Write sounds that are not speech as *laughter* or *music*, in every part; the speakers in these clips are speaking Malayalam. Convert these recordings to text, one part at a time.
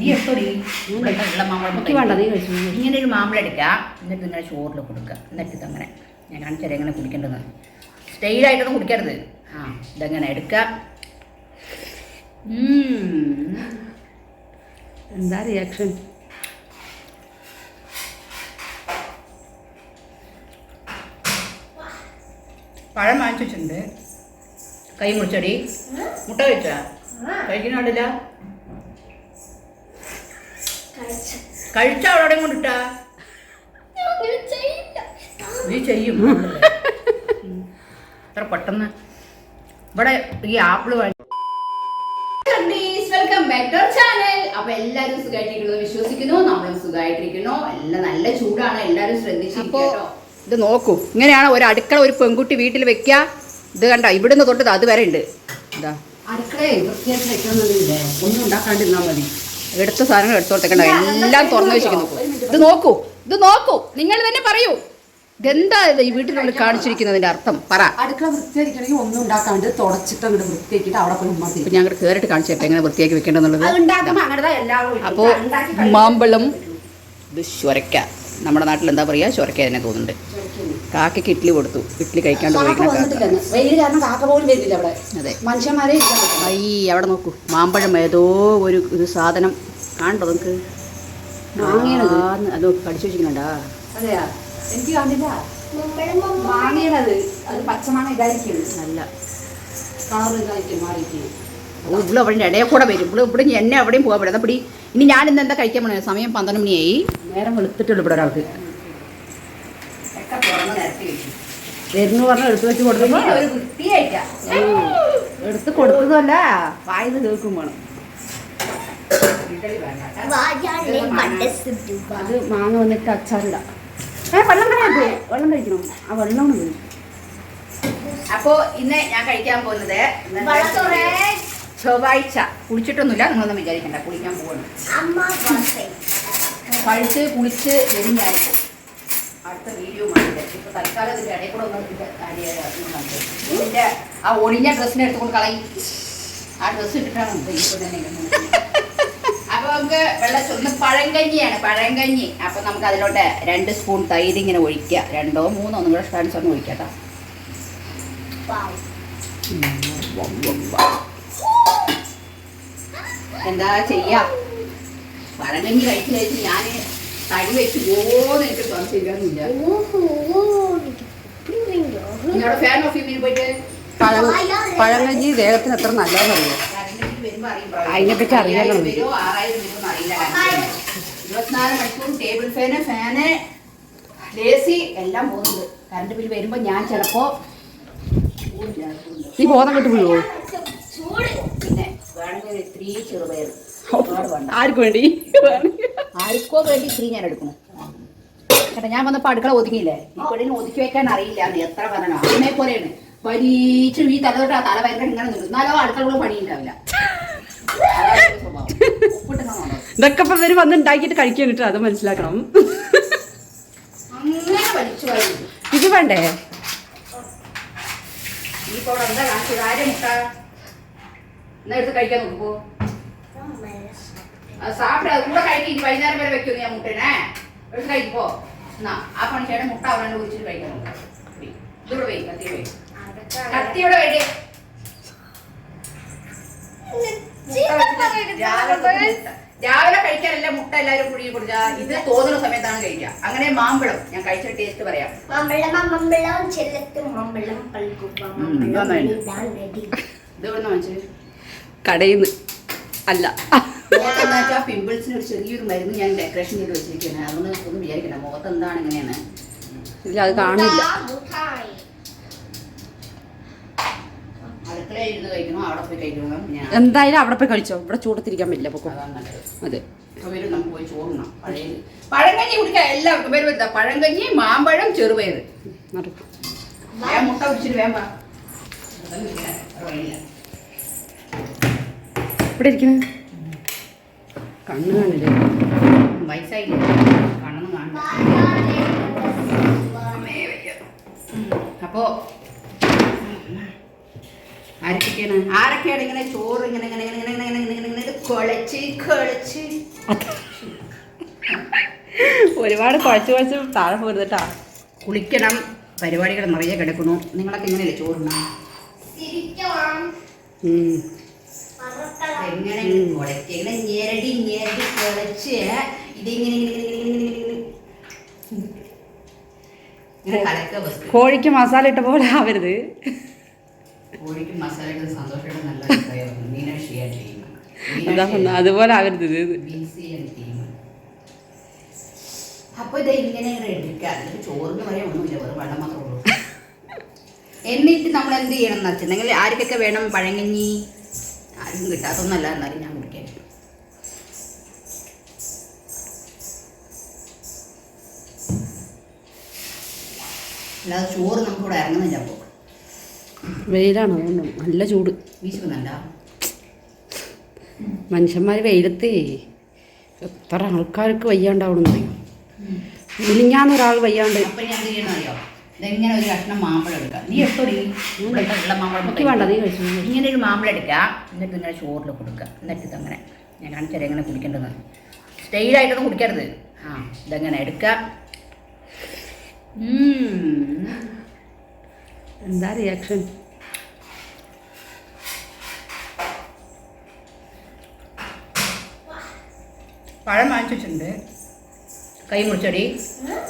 നീ എടുത്തോടി ഉള്ള മാമ്പഴം ഇങ്ങനെ ഒരു മാമ്പഴം എടുക്കുക എന്നിട്ട് ഇങ്ങനെ ചോറിൽ കൊടുക്കുക എന്നിട്ട് ഇതങ്ങനെ ഞാൻ കാണിച്ചാൽ എങ്ങനെ കുടിക്കേണ്ടത്. സ്റ്റൈലായിട്ടൊന്നും കുടിക്കരുത്. ആ ഇതെങ്ങനെ എടുക്കുക. എന്താ റിയാക്ഷൻ പഴം വാങ്ങിച്ചു വെച്ചിട്ടുണ്ട്. കൈ മുറിച്ചടി. മുട്ട കഴിച്ചാ? കഴിക്കുന്നുണ്ടില്ല കഴിച്ച അവിടെ കൊണ്ടിട്ടാ നീ ചെയ്യും. എത്ര പെട്ടെന്ന്. ഇവിടെ ഈ apple welcome back to channel അപ്പൊ എല്ലാരും സുഖമായിട്ടിരിക്കുന്നു വിശ്വസിക്കുന്നു നമ്മളും സുഖമായിട്ടിരിക്കുന്നു എല്ലാം നല്ല ചൂടാണ് എല്ലാരും ശ്രദ്ധിച്ചിരിക്കോ ഇത് നോക്കൂ. ഇങ്ങനെയാണ് ഒരു അടുക്കള ഒരു പെൺകുട്ടി വീട്ടിൽ വെക്കുക. ഇത് കണ്ട ഇവിടുന്ന് തൊട്ടത് അത് വരെ ഉണ്ട്. ഇതാ. അടുക്കളയെ വെക്കണമെന്നില്ലേ? ഒന്നും ഉണ്ടാക്കാണ്ടിരുന്നാ മതി. എടുത്ത സാധനങ്ങൾ എടുത്തോടത്തേക്കണ്ട എല്ലാം തുറന്നു വെച്ചിരിക്കുന്നു ഇത് നോക്കൂ. ഇത് നോക്കൂ. നിങ്ങൾ തന്നെ പറയൂ. ഇതെന്താ ഇത് ഈ വീട്ടിനുള്ളിൽ കാണിച്ചിരിക്കുന്നതിന്റെ അർത്ഥം? പറ. അടുക്കള വൃത്തിയായിരിക്കണമെങ്കിൽ ഒന്നും ഉണ്ടാക്കാണ്ട് തുടച്ചിട്ട് അങ്ങോട്ട് വൃത്തിയാക്കിയിട്ട് അവിടെ പോയി ഉമ്മ ഞങ്ങൾ കയറിട്ട് കാണിച്ചു തരട്ടെ. എങ്ങനെ വൃത്തിയാക്കി വെക്കേണ്ടതെന്നുള്ളത്? അത് ഉണ്ടാക്കുമ്പോൾ അങ്ങനെ എല്ലാവരും അപ്പോ മാമ്പഴം ഇത് ചൊരക്ക നമ്മുടെ നാട്ടിൽ എന്താ പറയാ? ചൊരക്ക തന്നെ തോന്നുന്നുണ്ട്. കാക്കയ്ക്ക് ഇഡ്ഡലി കൊടുത്തു. ഇഡ്ഡലി കഴിക്കാണ്ട് പോയി അതെ. മനുഷ്യന്മാരെ. അവിടെ നോക്കൂ. മാമ്പഴം ഏതോ ഒരു ഇത് സാധനം. കാണണ്ടോ നമുക്ക്. അത് നോക്ക് കടിച്ചു വെച്ചിട്ടുണ്ടാ അതെയാ? എനിക്ക് അത് പച്ചമാണ് ഇതായിരിക്കും. നല്ല. കളർ ഇതായിരിക്കും മാറിയിരിക്കും ഓ ഇവിടെ അവിടെ ഇടയിൽ കൂടെ വരും. ഇവിടെ ഇവിടെ എന്നെ എവിടെയും പോകാൻ പറ്റും പിടി ഇനി ഞാൻ ഇന്ന് എന്താ കഴിക്കാൻ പോണേ? സമയം പന്ത്രണ്ട് മണിയായി. നേരം വെളുത്തിട്ടുള്ളൂ ഇവിടെ ഒരാൾക്ക്. വരുന്നു പറഞ്ഞ എടുത്തു വെച്ച് കൊടുക്കുമ്പോ എടുത്ത് കൊടുത്തതല്ല വായത് കേൾക്കും വേണം. അത് മാങ്ങ വന്നിട്ട് അച്ചാറില്ല ഏ വെള്ളം കഴിയാ വെള്ളം കഴിക്കണം? ആ വെള്ളം കൊണ്ട് അപ്പോ ഇന്ന് ഞാൻ കഴിക്കാൻ പോകുന്നത് ചൊവ്വാഴ്ച. കുളിച്ചിട്ടൊന്നുമില്ല നിങ്ങളൊന്നും വിചാരിക്കണ്ട. കുളിക്കാൻ പോകണം കഴിച്ച് കുളിച്ച് എരിഞ്ഞായി അടുത്ത വീഡിയോ ഇപ്പൊ തൽക്കാലം ഇതിന്റെ ഇടയിൽ കൂടെ ഒന്ന് ഇതിന്റെ ആ ഒഴിഞ്ഞ ഡ്രസ്സിനെ എടുത്തുകൊണ്ട് കളയും. ആ ഡ്രസ്സ് ഇട്ടിട്ടാണ് ഇപ്പൊ തന്നെ. അപ്പൊ നമുക്ക് വെള്ളം ഒന്ന് പഴങ്കഞ്ഞിയാണ് പഴങ്കഞ്ഞി. അപ്പൊ നമുക്ക് അതിലോട്ട് രണ്ട് സ്പൂൺ തൈര് ഇങ്ങനെ ഒഴിക്കുക. രണ്ടോ മൂന്നോ നിങ്ങളുടെ ഇഷ്ടാനുസരണം ഒഴിക്കട്ടോ എന്താ ചെയ്യാ? പഴങ്കഞ്ഞി കഴിച്ചു കഴിച്ച് ഞാൻ തടി വെച്ച് പോവോന്ന് എനിക്ക് സംശയിക്കാനില്ല നിങ്ങളുടെ ഫാൻ ഓഫ് ചെയ്യുന്നതിന് പോയിട്ട് പഴം പഴങ്കഞ്ഞി ദേഹത്തിന് എത്ര നല്ലതെന്ന് അറിയോ അതിനെപ്പറ്റി അറിയാലോ ഇരുപത്തിനാല് മണിക്കൂർ ടേബിൾ ഫാന് ഫാന് ലേസി എല്ലാം പോകുന്നുണ്ട്. കറണ്ട് ബിൽ വരുമ്പോൾ ഞാൻ ചിലപ്പോൾ ഈ ബോധം കിട്ടു വീഴുമോ പിന്നെ വേണമെങ്കിൽ ഇത്രയും ചെറുപയറും. ആർക്ക് വേണ്ടി ആർക്കോ വേണ്ടി ഇത്തിരി ഞാൻ എടുക്കണം കേട്ടോ ഞാൻ വന്നപ്പോ അടുക്കള ഒതുങ്ങിയില്ലേ? ഈ പെണ്ണിന് ഒതുക്കി വെക്കാൻ അറിയില്ല എന്ന് എത്ര പറഞ്ഞു അമ്മയെ പോലെയാണ്. വലിയ ഈ തല തൊട്ട് ആ തല ഭയങ്കര ഇങ്ങനെ നിന്നു. എന്നാലോ അടുക്കള പണി ഉണ്ടാവില്ല അതാണ് എന്റെ സ്വഭാവം. ഉപ്പിട്ടുന്നതാണോ? ഇതൊക്കെ ഇപ്പൊ ഇവർ വന്ന് ഉണ്ടാക്കിയിട്ട് കഴിക്കാൻ കിട്ടും അത് മനസ്സിലാക്കണം. ഇത് വേണ്ടേ? ഈ ഇപ്പോൾ എന്താ കാണിച്ചത്? ആരെ മുട്ട? എന്നാ എടുത്ത് കഴിക്കാൻ നോക്കുമ്പോ அது கூட கழிக்கு இது பேர் வைக்கணும் என் முட்டைனே எடுத்து கழிக்கு போ நான் அப்பன் சேட முட்டை அவன் உரிச்சிட்டு வைக்கணும் தூர வை கத்தி வை கத்தியோட வைடு രാവിലെ കഴിക്കാനല്ല മുട്ട എല്ലാവരും കുടി കൊടുക്കുക ഇത് തോന്നുന്ന സമയത്താണ് കഴിക്കുക. അങ്ങനെ മാമ്പഴം ഞാൻ കഴിച്ച ടേസ്റ്റ് പറയാം. മാമ്പഴം മമ്പളം ഇത് എവിടെ നിന്ന് കടയിൽ നിന്ന് അല്ല. മുഖത്തെന്നാച്ചാൽ ആ. പിമ്പിൾസിന് ഒരു ചെറിയൊരു മരുന്ന് ഞാൻ ഡെക്കറേഷൻ ചെയ്ത് വെച്ചിരിക്കുകയാണ്. അതൊന്ന് ഒന്ന് വിചാരിക്കണം മുഖത്ത് എന്താണ് ഇങ്ങനെയാണ്? ഇല്ല അത് കാണില്ല. എന്തായാലും അവിടെ പോയി കഴിച്ചോ. ഇവിടെ ചൂടത്തിരിക്കാൻ പറ്റില്ല പൊക്കോ. അതെ പഴങ്കഞ്ഞി കുടിക്കാൻ എല്ലാവർക്കും പേര് വരുന്ന പഴങ്കഞ്ഞി മാമ്പഴം ചെറുപയറ് മുട്ട കുടിച്ചിട്ട് വേമ്പ ഇവിടെ ഇരിക്കുന്നത് കണ്ണ് കാണില്ല? വയസ്സായി കണ്ണൊന്നും കാണില്ല. അപ്പോ ആരൊക്കെയാണ്? ആരൊക്കെയാണ് ഇങ്ങനെ ചോറ് ഇങ്ങനെ ഇങ്ങനെ ഇങ്ങനെ ഇങ്ങനെ ഇങ്ങനെ ഇങ്ങനെ ഇങ്ങനെ ഇങ്ങനെ കുഴച്ച് കുഴച്ച്? ഒരുപാട് കുഴച്ച് കുഴച്ച് താഴെ പോരുതട്ടാ കുളിക്കണം. പരിപാടികൾ നിറയെ കിടക്കുന്നു. നിങ്ങളൊക്കെ ഇങ്ങനെയല്ലേ പറക്കണം എങ്ങനെ ഇങ്ങനെ ഞെരടി ഞെരടി കുഴച്ച് ഇതിങ്ങനെ കോഴിക്ക് മസാല ഇട്ട പോലെ ആവരുത്. കോഴിക്ക് മസാല ഇടുന്ന സന്തോഷമായിട്ട് നല്ല? അതുപോലെ ആവരുത് ഇത്. അപ്പൊ ഇത് ഇങ്ങനെ എടുക്കുക. ചോറിന് പറയാൻ ഒന്നുമില്ല. വെറും വെള്ളം മാത്രമേ ഉള്ളൂ. എന്നിട്ട് നമ്മൾ എന്ത് ചെയ്യണം എന്ന് വെച്ചിട്ടുണ്ടെങ്കിൽ ആർക്കൊക്കെ വേണം പഴങ്ങഞ്ഞി ആർക്കും കിട്ടാത്തൊന്നല്ല എന്നാലും ഞാൻ കുടിക്കാൻ അല്ലാതെ ചോറ് നമുക്കിവിടെ ഇറങ്ങുന്നില്ല അപ്പോൾ. വെയിലാണ് അതുകൊണ്ട് നല്ല ചൂട്. വീശുന്നുണ്ടോ? മനുഷ്യന്മാർ വെയിലത്ത്. എത്ര ആൾക്കാർക്ക് വയ്യാണ്ടാവണമെന്ന് മിനിഞ്ഞാന്ന് ഒരാൾ വയ്യാണ്ട്. അപ്പം ഞാൻ എന്ത് ചെയ്യണം അറിയോ? ഇതെങ്ങനെ ഒരു കഷ്ണം മാമ്പഴം എടുക്കാം? നീ എപ്പോഴും വെള്ള മാമ്പഴം എനിക്ക് വേണ്ട നീ കഴിച്ചു ഇങ്ങനെ ഒരു മാമ്പഴം എടുക്കുക എന്നിട്ട് ഇങ്ങനെ ചോറിൽ കൊടുക്കുക എന്നിട്ട് ഇതങ്ങനെ ഞാൻ കാണിച്ചാൽ എങ്ങനെ കുടിക്കേണ്ടത്. സ്റ്റൈലായിട്ടൊന്നും കുടിക്കരുത്. ആ ഇതെങ്ങനെ എടുക്കുക. എന്താ റിയാക്ഷൻ പഴം വാങ്ങിച്ചിട്ടുണ്ട് കൈ മുറിച്ചടി.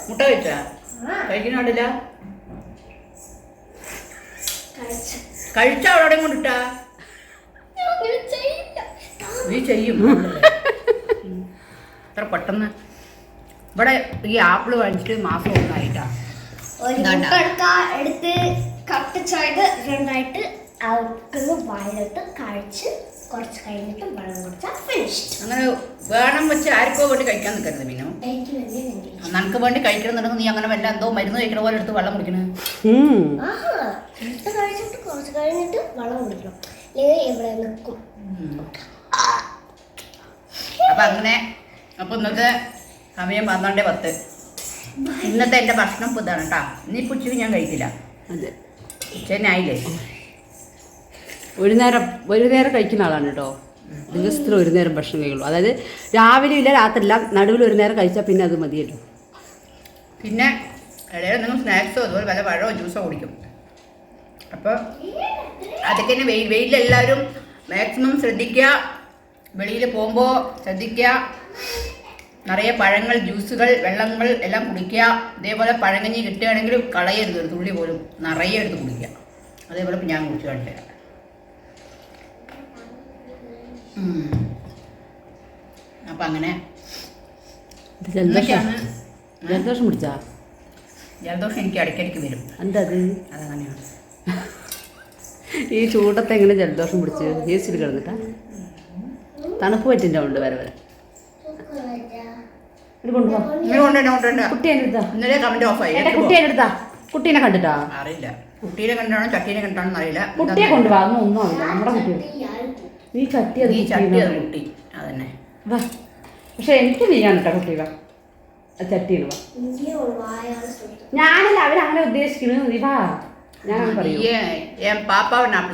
മുട്ട വെച്ചാ? കഴിക്കുന്നുണ്ടില്ല. കഴിച്ചു. അവിടെ കൊണ്ടിട്ടാ നീ ചെയ്യും. എത്ര പെട്ടെന്ന്. ഇവിടെ ഈ ആപ്പിൾ വാങ്ങിച്ചിട്ട് മാസം ഒന്നായിട്ടാ. എടുത്ത് കട്ട് ചെയ്ത് രണ്ടായിട്ട് അവർക്ക് വായിലിട്ട് കഴിച്ച് കുറച്ച് കഴിഞ്ഞിട്ട് വെള്ളം കുടിച്ചാൽ ഫിനിഷ്ഡ് അങ്ങനെ വേണം വെച്ച് ആർക്കോ വേണ്ടി കഴിക്കാൻ നിൽക്കരുത് പിന്നെ എനിക്ക് വേണ്ടി വേണ്ടി നനക്ക് വേണ്ടി കഴിക്കണമെന്നുണ്ടെങ്കിൽ നീ അങ്ങനെ വല്ല എന്തോ മരുന്ന് കഴിക്കണ പോലെ എടുത്ത് വെള്ളം കുടിക്കണേ. ആഹാ എടുത്ത് കഴിച്ചിട്ട് കുറച്ച് കഴിഞ്ഞിട്ട് വെള്ളം കുടിക്കണം. അല്ലെങ്കിൽ ഇവിടെ നിൽക്കും. അപ്പൊ അങ്ങനെ അപ്പൊ ഇന്നത്തെ സമയം പന്ത്രണ്ട് പത്ത്. ഇന്നത്തെ എന്റെ ഭക്ഷണം പുതാണ് ഇതാണ് കേട്ടോ. ഇനി ഉച്ചയ്ക്ക് ഞാൻ കഴിക്കില്ല. അതെ. ഉച്ചനായില്ലേ ഒരു നേരം ഒരു നേരം കഴിക്കുന്ന ആളാണ് കേട്ടോ. ദിവസത്തിൽ ഒരു നേരം ഭക്ഷണം കഴിക്കുള്ളൂ. അതായത് രാവിലെ ഇല്ല രാത്രിയില്ല നടുവിൽ ഒരു നേരം കഴിച്ചാൽ പിന്നെ അത് മതിയല്ലോ. പിന്നെ ഇടയിൽ നിങ്ങൾ സ്നാക്സോ അതുപോലെ വല്ല പഴമോ ജ്യൂസോ കുടിക്കും. അപ്പോൾ അതൊക്കെ തന്നെ വെയിൽ വെയിലെല്ലാവരും മാക്സിമം ശ്രദ്ധിക്കുക. വെളിയിൽ പോകുമ്പോൾ ശ്രദ്ധിക്കുക. നിറയെ പഴങ്ങൾ ജ്യൂസുകൾ വെള്ളങ്ങൾ എല്ലാം കുടിക്കുക. ഇതേപോലെ പഴങ്കഞ്ഞി കിട്ടുകയാണെങ്കിൽ കളയരുത് ഒരു തുള്ളി പോലും നിറയെ എടുത്ത് കുടിക്കുക. അതേപോലെ ഞാൻ കുടിച്ചു കാണിച്ചു തരാം അപ്പം അങ്ങനെ. ജലദോഷം. ജലദോഷം പിടിച്ചാ? ജലദോഷം എനിക്ക് ഇടയ്ക്കിടയ്ക്ക് വരും. എന്താ അത് അതങ്ങനെയാണ്. ഈ ചൂടത്തെ എങ്ങനെ ജലദോഷം പിടിച്ച്? ജേസിൽ കിടന്നിട്ടാ? തണുപ്പ് പറ്റിന്റെ ഉണ്ട് വരെ വരെ. കുട്ടീനെ കണ്ടിട്ടാ? അറിയില്ല. കുട്ടീനെ കണ്ടാണോ ചട്ടീനെ കണ്ടാണോ അറിയില്ല കുട്ടിയെ കൊണ്ടുപോകാം ഒന്നും അറിയില്ല. നമ്മുടെ കുട്ടി. നീ ചട്ടി നീ ചട്ടി അത് കുട്ടി. അതന്നെ. വാ. പക്ഷെ എനിക്ക് നീയാണ് കേട്ടോ കുട്ടി. വാ. ചട്ടി ഞാനല്ല അവരങ്ങനെ ഉദ്ദേശിക്കുന്നത് നീ വാ. ഞാൻ പറയൂ.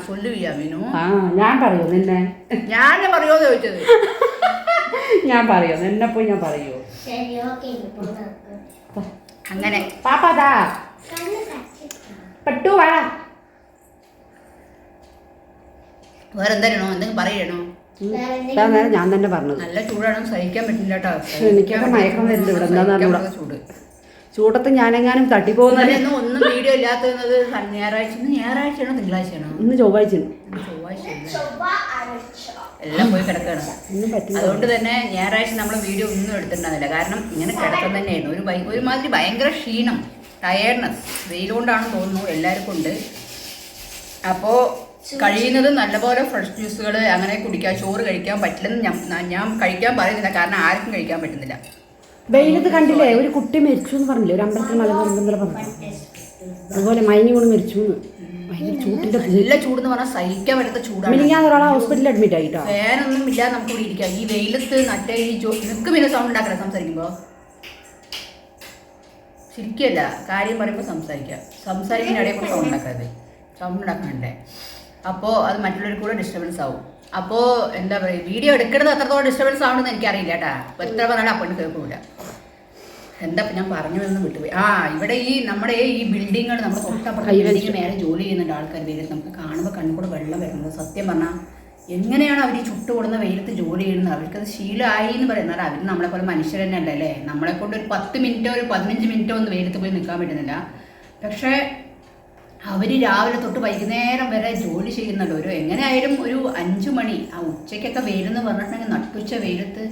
ചൊല്ലുവിയാ മീനു? *laughs* ഞാൻ നിന്നെ. ഞാൻ പറയോ ചോദിച്ചത്? ഞാൻ പറയോ നിന്നെ പോയി ഞാൻ പറയൂ. അങ്ങനെ. പാപ്പാതാ പെട്ടു വാഴ വേറെ എന്തായാലും എന്തെങ്കിലും പറയണോ? ഞാൻ തന്നെ പറഞ്ഞത്. നല്ല ചൂടാണ്. സഹിക്കാൻ പറ്റില്ല കേട്ടോ എനിക്കൊക്കെ മയക്കം വരുന്നുണ്ട് ഇവിടെ. അറിഞ്ഞൂടാ. ചൂട്. ചൂടത്ത് ഞാനെങ്ങാനും തട്ടിപ്പോകുന്നത് ഇന്നലെയൊന്നും ഒന്നും വീഡിയോ ഇല്ലാത്തത് ഞായറാഴ്ച. ഇന്ന് ഞായറാഴ്ചയാണോ? തിങ്കളാഴ്ചയാണോ? ഇന്ന് ചൊവ്വാഴ്ച ഇന്ന് എല്ലാം പോയി കിടക്കുകയാണ് ഒന്നും പറ്റില്ല. അതുകൊണ്ട് തന്നെ ഞായറാഴ്ച നമ്മൾ വീഡിയോ ഒന്നും എടുത്തിട്ടുണ്ടാവില്ല കാരണം ഇങ്ങനെ കിടക്കം തന്നെയായിരുന്നു. ഒരു ഭയ- ഒരുമാതിരി ഭയങ്കര ക്ഷീണം ടയർനെസ് വെയിലുകൊണ്ടാണെന്ന് തോന്നുന്നു എല്ലാവർക്കും ഉണ്ട്. അപ്പോൾ കഴിയുന്നത് നല്ലപോലെ ഫ്രഷ് ജ്യൂസുകൾ അങ്ങനെ കുടിക്കാൻ ചോറ് കഴിക്കാൻ പറ്റില്ലെന്ന് ഞാൻ ഞാൻ കഴിക്കാൻ പറയുന്നില്ല കാരണം ആർക്കും കഴിക്കാൻ പറ്റുന്നില്ല. വെയിലത്ത് കണ്ടില്ലേ ഒരു കുട്ടി മരിച്ചു എന്ന് പറഞ്ഞില്ലേ ഒരു അമ്പലത്തിൽ മല ഇന്നലെ പറഞ്ഞു. അതുപോലെ മയങ്ങി കൊണ്ട് മരിച്ചു ചൂട്ടിന്റെ നല്ല ചൂടെന്ന് പറഞ്ഞാൽ സഹിക്കാൻ പറ്റാത്ത ചൂടാണ്. ഞാൻ ഒരാളെ ഹോസ്പിറ്റലിൽ അഡ്മിറ്റ് ആയിട്ടോ? ഫാനൊന്നും ഇല്ലാതെ നമുക്ക് ഇവിടെ ഇരിക്കാം. ഈ വെയിലത്ത് മറ്റേ ഈ ജോ നിനക്ക് പിന്നെ സൗണ്ട് ഉണ്ടാക്കണം സംസാരിക്കുമ്പോൾ ശരിക്കല്ല കാര്യം പറയുമ്പോൾ സംസാരിക്കാം. സംസാരിക്കുന്ന ഇടയിൽ കൂടെ സൗണ്ട് ഉണ്ടാക്കാതെ. സൗണ്ട് ഉണ്ടാക്കണ്ടേ? അപ്പോൾ അത് മറ്റുള്ളവർക്ക് കൂടെ ഡിസ്റ്റർബൻസ് ആവും. അപ്പോൾ എന്താ പറയുക വീഡിയോ എടുക്കുന്നത് അത്രത്തോളം ഡിസ്റ്റർബൻസ് ആവണമെന്ന് എനിക്കറിയില്ല കേട്ടാ. അപ്പൊ എത്ര പറഞ്ഞാലും അപ്പണ്ട് കേൾക്കൂല. എന്താ ഞാൻ പറഞ്ഞു എന്ന് വിട്ടുപോയി. ആ ഇവിടെ ഈ നമ്മുടെ ഈ ബിൽഡിങ്ങൾ നമ്മുടെ തൊട്ടപ്പുറം നേരെ മേലെ ജോലി ചെയ്യുന്നുണ്ട് ആൾക്കാർ വെയിലത്ത് നമുക്ക് കാണുമ്പോൾ കണ്ണുകൂടെ വെള്ളം വരുന്നത്. സത്യം പറഞ്ഞാൽ എങ്ങനെയാണ് അവർ ഈ ചുട്ടുകൊടുന്ന വെയിലത്ത് ജോലി ചെയ്യുന്നത്? അവർക്കത് ശീലമായി എന്ന് പറയുന്നത്. അവർ നമ്മളെ പോലെ മനുഷ്യർ തന്നെ അല്ലേ? നമ്മളെ കൊണ്ട് ഒരു പത്ത് മിനിറ്റോ ഒരു പതിനഞ്ച് മിനിറ്റോ ഒന്ന് വെയിലത്ത് പോയി നിൽക്കാൻ പറ്റുന്നില്ല. പക്ഷേ അവർ രാവിലെ തൊട്ട് വൈകുന്നേരം വരെ ജോലി ചെയ്യുന്നുണ്ട്. ഒരു എങ്ങനെയായാലും ഒരു അഞ്ചു മണി ആ ഉച്ചയ്ക്കൊക്കെ വെയിലെന്ന് പറഞ്ഞിട്ടുണ്ടെങ്കിൽ നട്ടുച്ച വെയിലത്ത്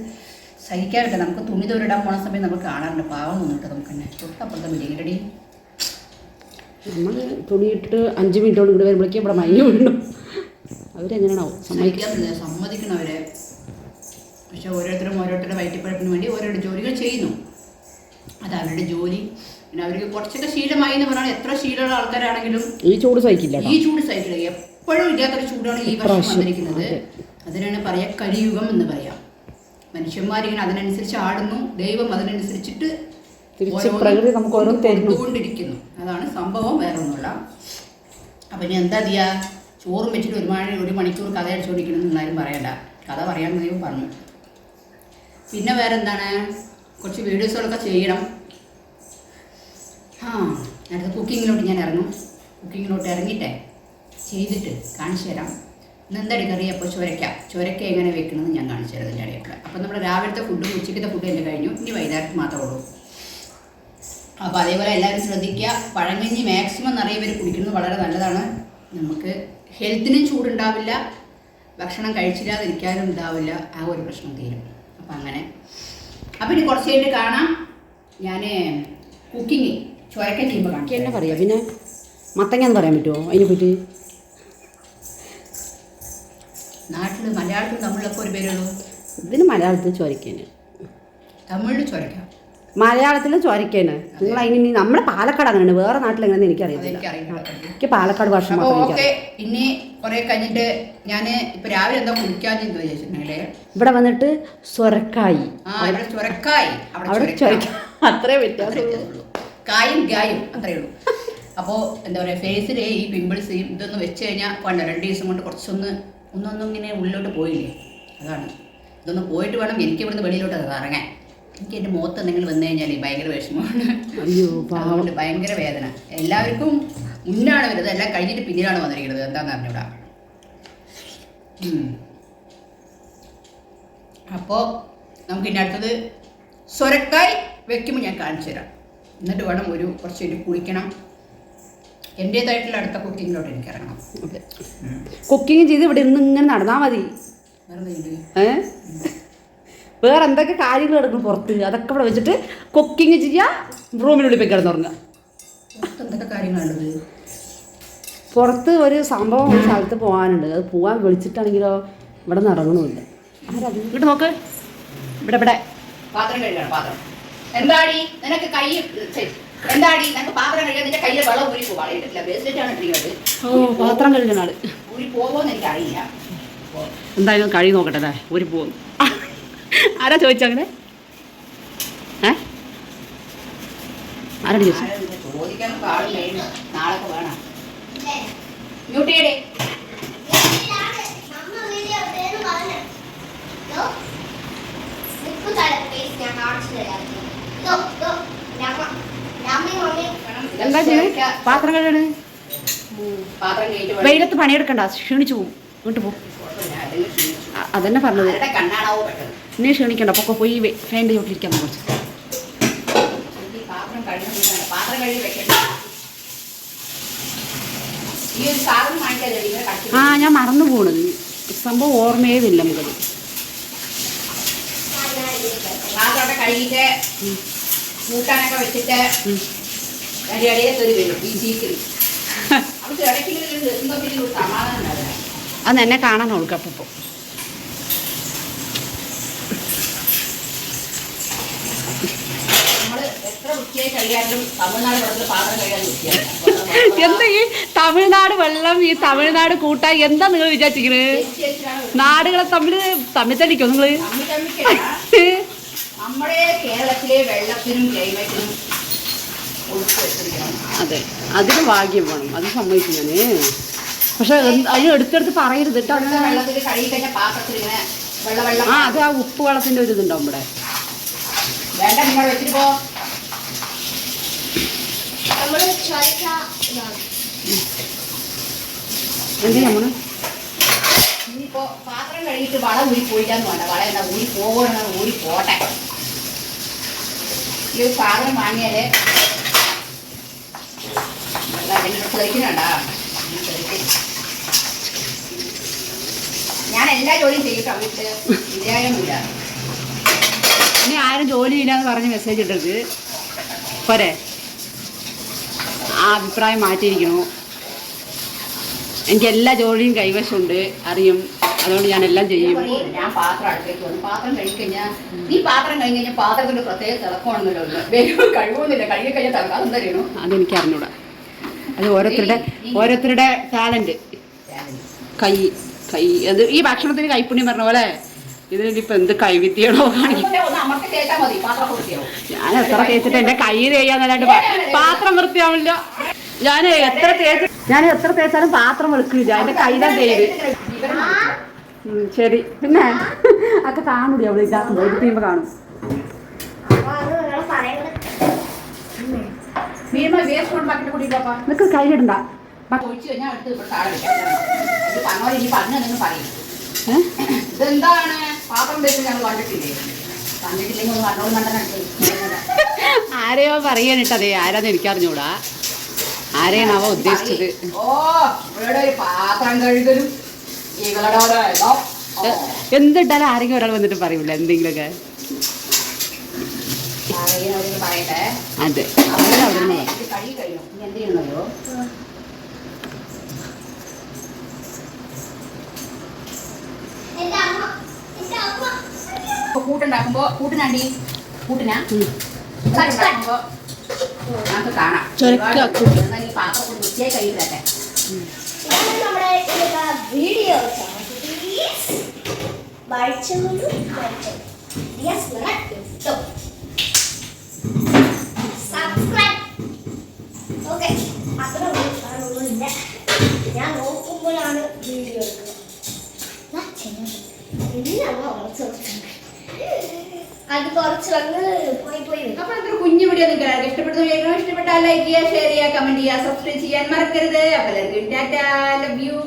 സഹിക്കാറില്ല. നമുക്ക് തുണി തൊരിടാൻ പോണ സമയം നമുക്ക് കാണാറുണ്ട് പാവം തോന്നിട്ട് നമുക്ക് തന്നെ. തൊട്ടപ്പുറത്തെ ബിരിയാണി നമ്മൾ തുണിയിട്ട് അഞ്ച് മിനിറ്റോട് ഇവിടെ വരുമ്പോഴേക്കും ഇവിടെ മഞ്ഞ് വീണ്ടും അവരെങ്ങനെയാണോ സമ്മതിക്കാറില്ല സമ്മതിക്കാറില്ല സമ്മതിക്കണവരെ പക്ഷെ ഓരോരുത്തരും ഓരോരുത്തരുടെ വയറ്റിപ്പഴപ്പിന് വേണ്ടി ഓരോരോ ജോലികൾ ചെയ്യുന്നു. അത് അവരുടെ ജോലി. പിന്നെ അവർക്ക് കുറച്ചൊക്കെ ശീലമായി എന്ന് പറഞ്ഞാൽ എത്ര ശീലമുള്ള ആൾക്കാരാണെങ്കിലും ഈ ചൂട് സഹിക്കില്ല ഈ ചൂട് സഹിക്കില്ല. എപ്പോഴും ഇല്ലാത്തൊരു ചൂടാണ് ഈ വർഷം വന്നിരിക്കുന്നത്. അതിനാണ് പറയാ കലിയുഗം എന്ന് പറയാം. മനുഷ്യന്മാരിങ്ങനെ അതിനനുസരിച്ച് ആടുന്നു ദൈവം അതിനനുസരിച്ചിട്ട് തിരിച്ച് പ്രകൃതി നമുക്ക്. അതാണ് സംഭവം വേറെ ഒന്നുമില്ല അപ്പൊ ഇനി എന്താ ചെയ്യാ? ചോറും വെച്ചിട്ട് ഒരു മണി ഒരു മണിക്കൂർ കഥ അടിച്ചുകൊണ്ടിരിക്കണം എന്നാലും പറയണ്ട. കഥ പറയാൻ ദൈവം പറഞ്ഞു. പിന്നെ വേറെ എന്താണ് കുറച്ച് വീഡിയോസുകളൊക്കെ ചെയ്യണം. ആ അടുത്ത കുക്കിങ്ങിലോട്ട് ഞാൻ ഇറങ്ങും. കുക്കിങ്ങിലോട്ട് ഇറങ്ങിയിട്ടെ ചെയ്തിട്ട് കാണിച്ചു തരാം. ഇന്ന് എന്താ കറി? അപ്പോൾ ചുരക്ക ചുരക്ക എങ്ങനെ വെക്കണമെന്ന് ഞാൻ കാണിച്ചു തരാം ഇതിന്റെ ഇടയിൽ അപ്പോൾ നമ്മുടെ രാവിലത്തെ ഫുഡും ഉച്ചയ്ക്കത്തെ ഫുഡും എന്റെ കഴിഞ്ഞു. ഇനി വൈകുന്നേരത്ത് മാത്രമേ ഉള്ളൂ. അപ്പോൾ അതേപോലെ എല്ലാവരും ശ്രദ്ധിക്കുക. പഴങ്കഞ്ഞി മാക്സിമം നിറയെ പേര് കുടിക്കുന്നത് വളരെ നല്ലതാണ്. നമുക്ക് ഹെൽത്തിനും ചൂടുണ്ടാവില്ല. ഭക്ഷണം കഴിച്ചില്ലാതിരിക്കാനും ഉണ്ടാവില്ല ആ ഒരു പ്രശ്നം തീരും. അപ്പം അങ്ങനെ. അപ്പം ഇനി കുറച്ച് കഴിഞ്ഞിട്ട് കാണാം. ഞാൻ കുക്കിങ് ചുരക്ക ചെയ്യുമ്പോൾ എനിക്ക് എന്നെ പിന്നെ പറയാൻ പറ്റുമോ അതിനെ പറ്റി? നാട്ടിൽ മലയാളത്തിൽ തമിഴിലൊക്കെ ഒരു പേരുള്ളൂ. ഇതിന് മലയാളത്തിൽ ചോരക്കേന്. തമിഴിൽ ചുരക്ക. മലയാളത്തിൽ ചോരക്കേന്. നിങ്ങൾ അതിന് നമ്മുടെ പാലക്കാട് അങ്ങനെയാണ്. വേറെ നാട്ടിൽ എങ്ങനെയാണെന്ന് എനിക്കറിയത്തില്ല അറിയാം എനിക്ക് പാലക്കാട് ഭാഷ ഇനി കുറേ കഴിഞ്ഞിട്ട് ഞാൻ ഇപ്പൊ രാവിലെ എന്താ കുളിക്കാന്ന് ഇവിടെ വന്നിട്ട് സ്വരക്കായി. അവിടെ ചുരക്ക. ചൊരക്ക. അത്രേ അത്രേ വ്യത്യാസം വ്യത്യാസമുള്ളൂ. കായും ഗായും അത്രയേ ഉള്ളൂ. അപ്പോൾ എന്താ പറയുക ഫേസിലെ ഈ പിമ്പിൾസ് ഇതൊന്ന് വെച്ച് കഴിഞ്ഞാൽ പണ്ട് രണ്ട് ദിവസം കൊണ്ട് കുറച്ചൊന്ന് ഒന്നൊന്നും ഇങ്ങനെ ഉള്ളിലോട്ട് പോയില്ലേ? അതാണ്. ഇതൊന്ന് പോയിട്ട് വേണം എനിക്ക് ഇവിടുന്ന് വെളിയിലോട്ട് അത് ഇറങ്ങാൻ എനിക്ക് എന്റെ മുഖത്ത് എന്തെങ്കിലും വന്നു കഴിഞ്ഞാൽ ഭയങ്കര വിഷമമാണ്. അതുകൊണ്ട് ഭയങ്കര വേദന. എല്ലാവർക്കും മുന്നാണ് വരുന്നത്. എല്ലാം കഴിഞ്ഞിട്ട് പിന്നീടാണ് വന്നിരിക്കുന്നത്. എന്താന്ന് അറിഞ്ഞൂടാ. അപ്പോൾ നമുക്ക് ഇനി അടുത്തത്. സ്വരക്കായ് വെക്കുമ്പോൾ ഞാൻ കാണിച്ചു തരാം എന്നിട്ട് വേണം ഒരു കുറച്ച് ഒരു കുളിക്കണം. എന്റേതായിട്ടുള്ള അടുത്ത കുക്കിങ്ങിലോട്ട് എനിക്ക് ഇറങ്ങണം. കുക്കിംഗ് ചെയ്ത് ഇവിടെ ഇന്ന് ഇങ്ങനെ നടന്നാൽ മതി. വേറെ എന്തൊക്കെ കാര്യങ്ങൾ എടുക്കും പുറത്ത്? അതൊക്കെ ഇവിടെ വെച്ചിട്ട് കുക്കിംഗ് ചെയ്യുക റൂമിനുള്ളിൽ പോയി കിടന്നുറങ്ങുക. പുറത്ത് എന്തൊക്കെ പുറത്ത് ഒരു സംഭവം ഒരു സ്ഥലത്ത് പോകാനുണ്ട്. അത് പോകാൻ വിളിച്ചിട്ടാണെങ്കിലോ ഇവിടെ നിന്ന് ഇറങ്ങണമില്ല. ആരാ ഇങ്ങോട്ട് നോക്ക്. ഇവിടെ ഇവിടെ. പാത്രം കഴിക്കണം പാത്രം. എന്താടി? നിനക്ക് കൈ എന്താടി? നിനക്ക് പാത്രം കഴിയാൻ നിന്റെ കയ്യിൽ വെള്ളം ഊരി പോകും വളയിട്ടില്ല ആണ് ഇട്ടിരിക്കുന്നത് ഓ പാത്രം കഴുകുന്ന ആൾ. ഊരി പോകുമോന്ന് എനിക്ക് അറിയില്ല എന്തായാലും കഴി നോക്കട്ടെ അല്ലേ? ഒരു പോകും ആരാ ചോദിച്ചങ്ങനെ ഏ? ചോദിച്ചു ചോദിക്കാൻ പാടില്ല. വേണം. മ്യൂട്ട് ചെയ്യടേ ഞാൻ കാണിച്ചു തരാം. എന്താ ചെയ്യുന്നത് പാത്രം കഴുകണ്. വെയിലത്ത് പണിയെടുക്കണ്ട. ക്ഷീണിച്ചു പോകും വീട്ടു പോകും ക്ഷീണിച്ചു. അതന്നെ പറഞ്ഞത്. ഇനി ക്ഷീണിക്കണ്ട. പൊക്കെ പോയി ഫാന്റെ ചോട്ടിലിരിക്കാൻ കുറച്ച്. ആ ഞാൻ മറന്നു പോണത്. സംഭവം ഓർമ്മയേ ഇല്ല നമുക്കത്. കഴുകിയിട്ട് കൂട്ടാനൊക്കെ വെച്ചിട്ട് ഉം. അടി അടിയത്തൊരു വരും ഈ ചീക്കിൽ അവർക്ക് ഇടയ്ക്ക് എന്തോ പിന്നെ ഒരു സമാധാനം ഉണ്ടാവില്ല അത് എന്നെ കാണാൻ ഓൾക്ക് അപ്പോൾ നമ്മൾ എത്ര വൃത്തിയായി കഴിയാനും തമിഴ്നാട് വെള്ളത്തിൽ പാത്രം കഴിയാൻ വൃത്തിയാണ് എന്താ ഈ തമിഴ്നാട് വെള്ളം ഈ തമിഴ്നാട് കൂട്ട എന്താ നിങ്ങൾ വിചാരിച്ചിരിക്കുന്നത് നാടുകളെ തമ്മിൽ തമ്മിൽ തടിക്കോ നിങ്ങൾ *laughs* നമ്മുടെ കേരളത്തിലെ വെള്ളത്തിനും ക്ലൈമറ്റിനും അതെ. അതിന് ഭാഗ്യം വേണം. അത് സമ്മതിച്ചു ഞാൻ. പക്ഷെ അതിന് എടുത്തെടുത്ത് പറയരുത് കേട്ടോ. വെള്ളത്തിൽ കഴുകി കഴിഞ്ഞാൽ പാത്രത്തിൽ ഇങ്ങനെ വെള്ള വെള്ളം ആ അത് ആ ഉപ്പ് വെള്ളത്തിന്റെ ഒരു ഇതുണ്ടോ നമ്മുടെ വേണ്ട നിങ്ങൾ വെച്ചിട്ട് പോ. നമ്മൾ ഇനിയിപ്പോ പാത്രം കഴുകിയിട്ട് വള ഊരി പോയിട്ടാന്ന് വേണ്ട. വള എന്താ ഊരി പോകണമെന്ന് ഊരി പോട്ടെ ഒരു സാധനം വാങ്ങിയാൽ തെളിക്കുന്നുണ്ടാ? ഞാൻ എല്ലാ ജോലിയും ചെയ്യട്ടോ വീട്ടിൽ. ഇല്ലായൊന്നുമില്ല. ഇനി ആരും ജോലി ഇല്ലാന്ന് പറഞ്ഞ് മെസ്സേജ് ഇട്ടത്. പോരെ. ആ അഭിപ്രായം മാറ്റിയിരിക്കുന്നു. എനിക്ക് എല്ലാ ജോലിയും കൈവശമുണ്ട് അറിയും. അതുകൊണ്ട് ഞാൻ എല്ലാം ചെയ്യും. ഞാൻ പാത്രം അടുത്തേക്ക് വന്നു. പാത്രം കഴിക്കഴിഞ്ഞാൽ നീ പാത്രം കഴിഞ്ഞ് കഴിഞ്ഞാൽ പാത്രത്തിന്റെ പ്രത്യേക തിളക്കമാണെന്നല്ലോ വേഗം കഴിവൊന്നുമില്ല കഴുകി കഴിഞ്ഞാൽ തിളക്കാതെ തരുന്നു അതെനിക്ക് അറിഞ്ഞൂടാ. അത് ഓരോരുത്തരുടെ ഓരോരുത്തരുടെ ടാലന്റ് കൈ കൈ അത് ഈ ഭക്ഷണത്തിന് കൈപ്പുണ്യം പറഞ്ഞ പോലെ ഇതിനിപ്പോ എന്ത് വൃത്തിയാവും. ഞാൻ എത്ര തേച്ചിട്ട് എന്റെ കൈ തേയാന്നല്ലാണ്ട് പാത്രം വൃത്തിയാവില്ല. ഞാൻ എത്ര തേച്ച് ഞാൻ എത്ര തേച്ചാലും പാത്രം വെളുക്കില്ല എന്റെ നോക്കില്ല. ഉം, ശരി. പിന്നെ ഒക്കെ കാണൂടി അവൾ ഇതാക്കുമ്പോ ഇത് ചെയ്യുമ്പോ കാണും. നിനക്ക് കയ്യിലിടണ്ട. കണ്ടനുണ്ട് ആരെയോ പറയാനിട്ടതേ ആരാന്ന് എനിക്കറിഞ്ഞൂടാ. ആരെയാണാവോ ഉദ്ദേശിച്ചത്? ഓ ഇവിടെ പാത്രം കഴുകലും എന്തിട്ടാലും ആരെങ്കിലും ഒരാൾ വന്നിട്ട് പറയൂല എന്തെങ്കിലുമൊക്കെ? അതെ. അവിടെ കൂട്ടുണ്ടാക്കുമ്പോ കൂട്ടിനാണ്ടി കൂട്ടിനാ? നമുക്ക് കാണാം. പാത്രം വൃത്തിയായി തരട്ടെ ഇതാണ് നമ്മുടെ ഇന്നത്തെ വീഡിയോ പഠിച്ചൊന്നും സബ്സ്ക്രൈബ് ഓക്കെ അത്ര ഒന്നുമില്ല ഞാൻ നോക്കുമ്പോഴാണ് വീഡിയോ എടുക്കുന്നത് ഞാൻ കുറച്ച് കുറച്ച്. അത് കുറച്ച് വന്ന് പോയി പോയി. അപ്പൊ അത്ര കുഞ്ഞു വീഡിയോ നിങ്ങൾക്ക് ഇഷ്ടപ്പെടുന്ന ഇഷ്ടപ്പെട്ടാൽ ലൈക്ക് ചെയ്യുക ഷെയർ ചെയ്യുക കമന്റ് ചെയ്യുക സബ്സ്ക്രൈബ് ചെയ്യാൻ മറക്കരുത് അപ്പൊ ലവ് യു